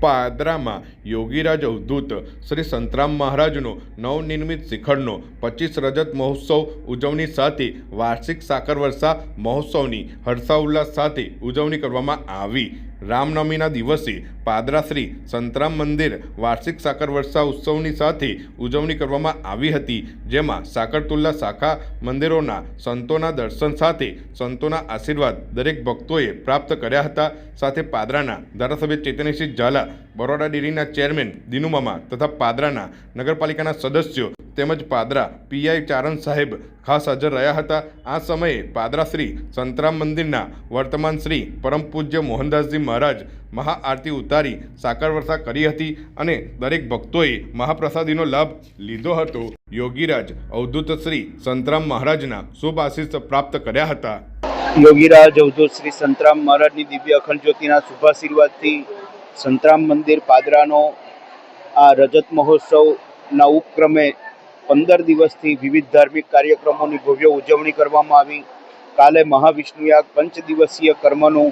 પાદરામાં યોગીરાજ અવધૂત શ્રી સંતરામ મહારાજનો નવનિર્મિત શિખરનો પચીસ રજત મહોત્સવ ઉજવણી સાથે વાર્ષિક સાકર વર્ષા મહોત્સવની હર્ષાઉલ્લાસ સાથે ઉજવણી કરવામાં આવી. રામનવમીના દિવસે પાદરા શ્રી સંતરામ મંદિર વાર્ષિક સાકર વર્ષા ઉત્સવની સાથે ઉજવણી કરવામાં આવી હતી, જેમાં સાકરતુલ્લા શાખા મંદિરોના સંતોના દર્શન સાથે સંતોના આશીર્વાદ દરેક ભક્તોએ પ્રાપ્ત કર્યા હતા. સાથે પાદરાના ધારાસભ્ય ચેતનસિંહ ઝાલા બરોડા ડેરીના ચેરમેન દિનુમામા તથા પાદરાના નગરપાલિકાના સદસ્યો તેમજ પાદરા પીઆઈ ચારણ સાહેબ ખાસ હાજર રહ્યા હતા. આ સમયે પાદરા શ્રી સંતરામ મંદિરના વર્તમાન શ્રી પરમ પૂજ્ય મોહનદાસજી મહારાજ મહાઆરતી ઉતારી સાકર વર્ષા કરી હતી અને દરેક ભક્તોએ મહાપ્રસાદીનો લાભ લીધો હતો. યોગીરાજ અવધૂત શ્રી સંતરામ મહારાજના શુભ આશીષ પ્રાપ્ત કર્યા હતા. યોગીરાજ અવધૂત શ્રી સંતરામ મહારાજની દિવ્ય અખંડ જ્યોતિના શુભાશીર્વાદથી સંતરામ મંદિર પાદરાનો આ રજત મહોત્સવના ઉપક્રમે પંદર દિવસથી વિવિધ ધાર્મિક કાર્યક્રમોની ભવ્ય ઉજવણી કરવામાં આવી. કાલે મહાવિષ્ણુયાગ પંચ દિવસીય કર્મનું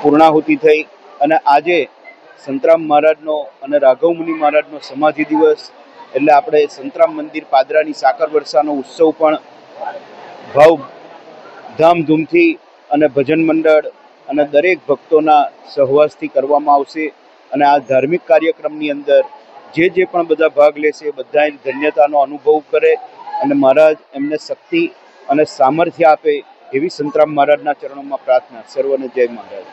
પૂર્ણાહુતિ થઈ અને આજે સંતરામ મહારાજનો અને રાઘવ મુનિ મહારાજનો સમાધિ દિવસ એટલે આપણે સંતરામ મંદિર પાદરાની સાકર વર્ષાનો ઉત્સવ પણ ભાવ ધામધૂમથી અને ભજન મંડળ અને દરેક ભક્તોના સહવાસથી કરવામાં આવશે અને આ ધાર્મિક કાર્યક્રમની અંદર જે જે પણ બધા ભાગ લેશે એ બધાએ ધન્યતાનો અનુભવ કરે અને મહારાજ એમને શક્તિ અને સામર્થ્ય આપે એવી સંતરામ મહારાજના ચરણોમાં પ્રાર્થના. સર્વને જય મહારાજ.